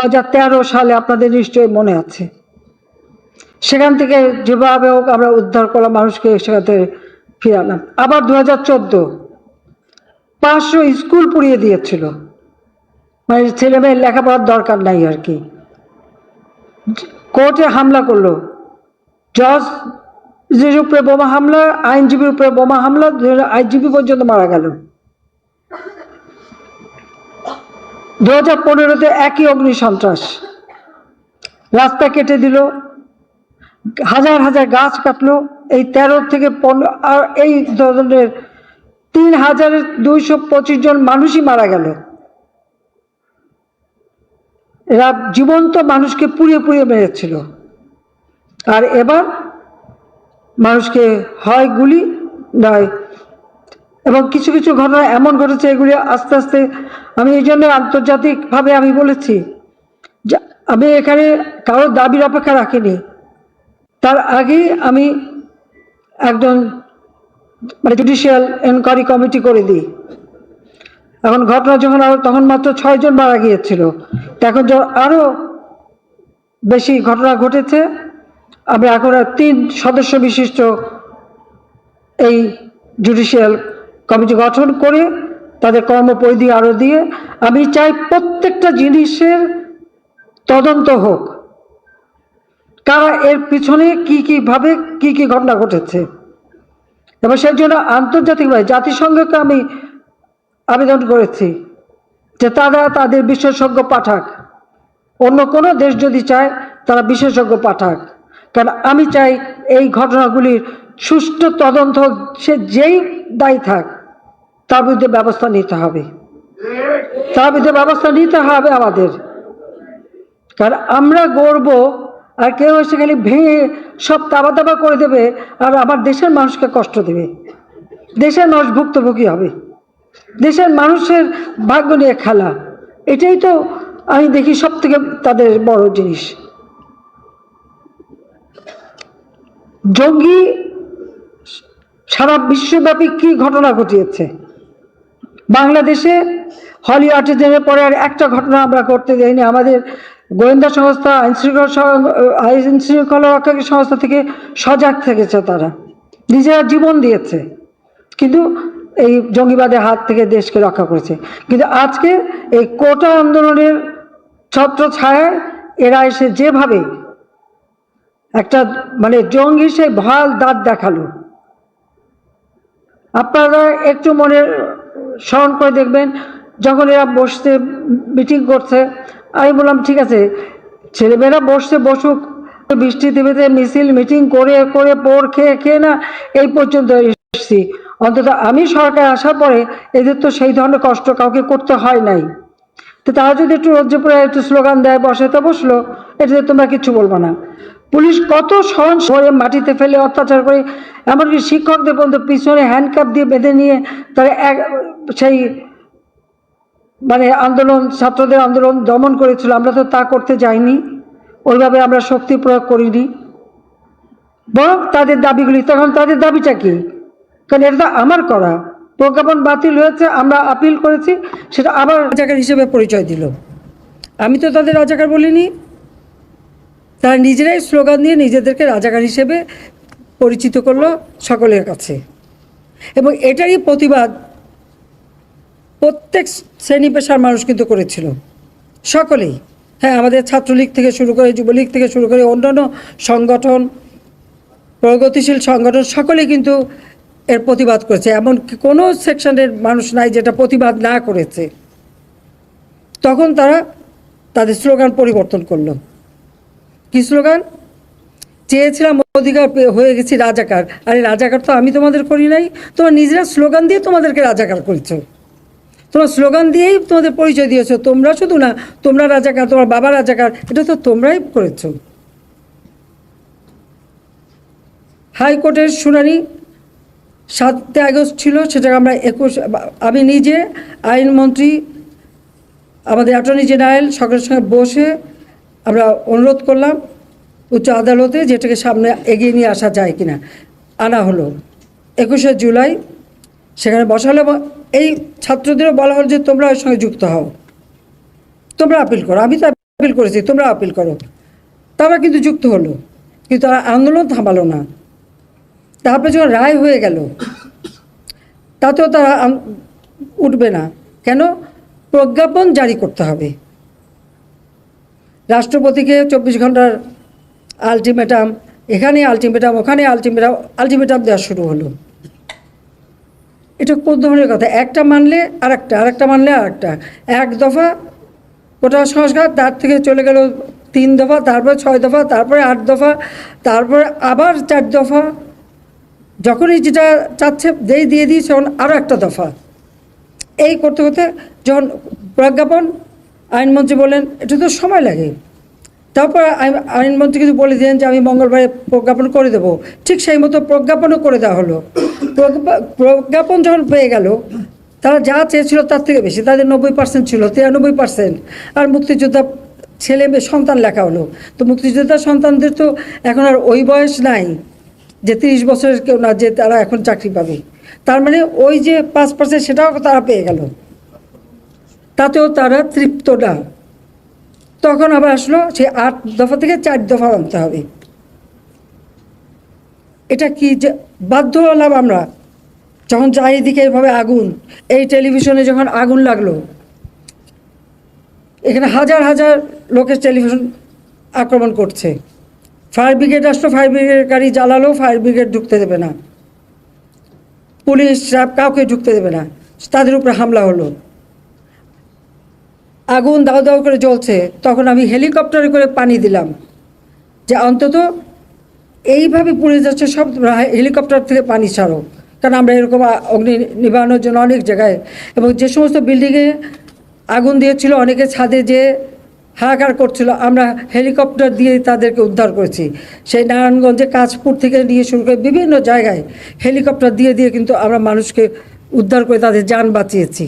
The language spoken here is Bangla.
হাজার সালে আপনাদের নিশ্চয়ই মনে আছে। সেখান থেকে যেভাবে হোক আমরা উদ্ধার করলাম, মানুষকে সেখান থেকে ফিরালাম আবার দু হাজার চোদ্দ, পাঁচশো স্কুল পুড়িয়ে দিয়েছিল। মানে ছেলে মেয়ের লেখাপড়ার দরকার নাই আর কি। কোর্টে হামলা করল। জজ উপরে বোমা হামলা, আইনজীবীর উপরে বোমা হামলা আইনজীবী পর্যন্ত মারা গেল। দু হাজার পনেরোতে একই অগ্নি সন্ত্রাস। রাস্তা কেটে দিল, হাজার হাজার গাছ কাটলো, এই তেরো থেকে আর এই ধরনের তিন হাজার দুইশো পঁচিশ জন মানুষই মারা গেল। এরা জীবন্ত মানুষকে পুড়িয়ে পুড়িয়ে মেরেছিল। আর এবার মানুষকে হয় গুলি, নয় এবং কিছু কিছু ঘটনা এমন ঘটেছে এগুলি আস্তে আস্তে আমি এই জন্য আন্তর্জাতিকভাবে আমি বলেছি যে আমি এখানে কারোর দাবির অপেক্ষা রাখিনি। তার আগেই আমি একজন মানে জুডিশিয়াল এনকোয়ারি কমিটি করে দিই। এখন ঘটনা যখন আরও তখন মাত্র ছয়জন মারা গিয়েছিল। এখন যখন আরও বেশি ঘটনা ঘটেছে, আমরা এখন তিন সদস্য বিশিষ্ট এই জুডিশিয়াল কমিটি গঠন করে তাদের কর্মপরিধি আরও দিয়ে, আমি চাই প্রত্যেকটা জিনিসের তদন্ত হোক। কারা এর পিছনে কি কীভাবে কি কি ঘটনা ঘটেছে? এবং সেই জন্য আন্তর্জাতিকভাবে জাতিসংঘকে আমি আবেদন করেছি যে তারা তাদের বিশেষজ্ঞ পাঠাক। অন্য কোনো দেশ যদি চায়, তারা বিশেষজ্ঞ পাঠাক। কারণ আমি চাই এই ঘটনাগুলির সুষ্ঠু তদন্ত সে যেই দায়ী থাক। তার বিরুদ্ধে ব্যবস্থা নিতে হবে। তার বিরুদ্ধে ব্যবস্থা নিতে হবে আমাদের। কারণ আমরা গড়ব আর কেউ এসে খালি ভেঙে সব তাবা তাবা করে দেবে, আর আমার দেশের মানুষকে কষ্ট দেবে। দেশের মানুষ ভুক্তভোগী হবে। দেশের মানুষের ভাগ্য নিয়ে খেলা। এটাই তো আমি দেখি সব থেকে তাদের বড় জিনিস। জঙ্গি সারা বিশ্বব্যাপী কি ঘটনা ঘটিয়েছে? বাংলাদেশে হলি পরে আর একটা ঘটনা আমরা করতে দেইনি। আমাদের গোয়েন্দা সংস্থা, আইন শৃঙ্খলা শৃঙ্খলা রক্ষাকারী সংস্থা থেকে সজাগ থেকেছে তারা। নিজেরা জীবন দিয়েছে, কিন্তু এই জঙ্গিবাদের হাত থেকে দেশকে রক্ষা করেছে। কিন্তু আজকে এই কোটা আন্দোলনের ছত্র ছায়ায় এরা এসে যেভাবে একটা মানে জঙ্গি সে ভালো দাঁত দেখাল। আপনারা একটু মনে স্মরণ করে দেখবেন, যখন এরা বসতে মিটিং করছে, আমি বললাম, ঠিক আছে, ছেলেমেয়েরা বসতে বসুক। বৃষ্টিতে বেঁধে মিছিল মিটিং করে করে পোর খেয়ে খেয়ে না, এই পর্যন্ত এসেছি। অন্তত আমি সরকার আসার পরে এদের তো সেই ধরনের কষ্ট কাউকে করতে হয় নাই। তো তারা যদি একটু রজ্জপুরে একটু স্লোগান দেয়, বসে, তো বসল, এটাতে তোমরা কিচ্ছু বলব না। পুলিশ কত সহন সরে মাটিতে ফেলে অত্যাচার করে, এমনকি শিক্ষকদের পর্যন্ত পিছনে হ্যান্ডকাপ দিয়ে বেঁধে নিয়ে তারা এক, সেই মানে আন্দোলন, ছাত্রদের আন্দোলন দমন করেছিল। আমরা তো তা করতে যাইনি। ওইভাবে আমরা শক্তি প্রয়োগ করিনি। বরং তাদের দাবিগুলি, তখন তাদের দাবিটা কি? কারণ এটা তো আমার করা। প্রজ্ঞাপন বাতিল হয়েছে, আমরা আপিল করেছি, সেটা আবার রাজাকার হিসেবে পরিচয় দিল। আমি তো তাদের রাজাকার বলিনি। তারা নিজেরাই স্লোগান দিয়ে নিজেদেরকে রাজাকার হিসেবে পরিচিত করল সকলের কাছে। এবং এটারই প্রতিবাদ প্রত্যেক শ্রেণি পেশার মানুষ কিন্তু করেছিল। সকলেই। হ্যাঁ আমাদের ছাত্রলীগ থেকে শুরু করে, যুবলীগ থেকে শুরু করে, অন্যান্য সংগঠন, প্রগতিশীল সংগঠন, সকলেই কিন্তু এর প্রতিবাদ করেছে। এমন কোনো সেকশনের মানুষ নাই যেটা প্রতিবাদ না করেছে। তখন তারা তাদের স্লোগান পরিবর্তন করল। কি স্লোগান? চেয়েছিলাম অধিকার হয়ে গেছি রাজাকার। আরে রাজাকার তো আমি তোমাদের করি নাই। তোমার নিজেরা স্লোগান দিয়ে তোমাদেরকে রাজাকার করেছ। তোমার স্লোগান দিয়েই তোমাদের পরিচয় দিয়েছ। তোমরা শুধু না, তোমরা রাজাকার, তোমার বাবা রাজাকার, এটা তো তোমরাই করেছ। হাইকোর্টের শুনানি সাতই আগস্ট ছিল সেটা আমরা একুশ আমি নিজে আইনমন্ত্রী, আমাদের অ্যাটর্নি জেনারেল সকলের সঙ্গে বসে আমরা অনুরোধ করলাম উচ্চ আদালতে যেটাকে সামনে এগিয়ে নিয়ে আসা যায় কিনা। আনা হলো। একুশে জুলাই সেখানে বসালো এবং এই ছাত্রদেরও বলা হলো যে তোমরা ওর সঙ্গে যুক্ত হও। তোমরা আপিল করো। আমি তো আপিল করেছি, তোমরা আপিল করো। তারা কিন্তু যুক্ত হলো, কিন্তু তারা আন্দোলন থামালো না। তারপরে যখন রায় হয়ে গেল, তাতেও তারা উঠবে না। কেন? প্রজ্ঞাপন জারি করতে হবে। রাষ্ট্রপতিকে চব্বিশ ঘণ্টার আলটিমেটাম, এখানে আলটিমেটাম, ওখানে আলটিমেটাম আলটিমেটাম দেওয়া শুরু হলো। এটা কোন ধরনের কথা? একটা মানলে আরেকটা আরেকটা মানলে আর একটা এক দফা কোটা সংস্কার, তার থেকে চলে গেল তিন দফা, তারপরে ছয় দফা, তারপরে আট দফা, তারপরে আবার চার দফা। যখনই যেটা চাচ্ছে, যেই দিয়ে দিয়েছে, তখন আরও একটা দফা। এই করতে করতে যখন প্রজ্ঞাপন আইনমন্ত্রী বলেন, এটা তো সময় লাগে। তারপর আইন- আইনমন্ত্রী কিন্তু বলে দিলেন যে আমি মঙ্গলবারে প্রজ্ঞাপন করে দেবো। ঠিক সেই মতো প্রজ্ঞাপনও করে দেওয়া হলো। প্রজ্ঞা- প্রজ্ঞাপন যখন পেয়ে গেল, তারা যা চেয়েছিল তার থেকে বেশি, তাদের নব্বই পার্সেন্ট ছিল, তিরানব্বই পার্সেন্ট। আর মুক্তিযোদ্ধা ছেলে মেয়ে সন্তান লেখা হলো। তো মুক্তিযোদ্ধা সন্তানদের তো এখন আর ওই বয়স নাই যে তিরিশ বছরের কেউ না যে তারা এখন চাকরি পাবে। তার মানে ওই যে পাঁচ পার্সেন্ট সেটাও তারা পেয়ে গেল। তাতেও তারা তৃপ্ত না তখন আবার আসলো, সে আট দফা থেকে চার দফা আনতে হবে। এটা কি যে বাধ্য হলাম আমরা? যখন চারিদিকে এভাবে আগুন, এই টেলিভিশনে যখন আগুন লাগল, এখানে হাজার হাজার লোকের টেলিভিশন আক্রমণ করছে। ফায়ার ব্রিগেড আসলো, ফায়ার ব্রিগেড গাড়ি জ্বালালো, ফায়ার ব্রিগেড ঢুকতে দেবে না। পুলিশ সব কাউকে ঢুকতে দেবে না। তাদের উপরে হামলা হলো। আগুন দাও দাও করে জ্বলছে, তখন আমি হেলিকপ্টারে করে পানি দিলাম। যে অন্তত এইভাবে পুড়ে যাচ্ছে সব হেলিকপ্টার থেকে পানি ছাড়ো। কারণ আমরা এরকম অগ্নি নিবারণের জন্য অনেক জায়গায়, এবং যে সমস্ত বিল্ডিংয়ে আগুন দিয়েছিল, অনেকে ছাদে যে হাহাকার করছিল, আমরা হেলিকপ্টার দিয়ে তাদেরকে উদ্ধার করেছি। সেই নারায়ণগঞ্জে কাঁচপুর থেকে নিয়ে শুরু করে বিভিন্ন জায়গায় হেলিকপ্টার দিয়ে দিয়ে কিন্তু আমরা মানুষকে উদ্ধার করে তাদের যান বাঁচিয়েছি।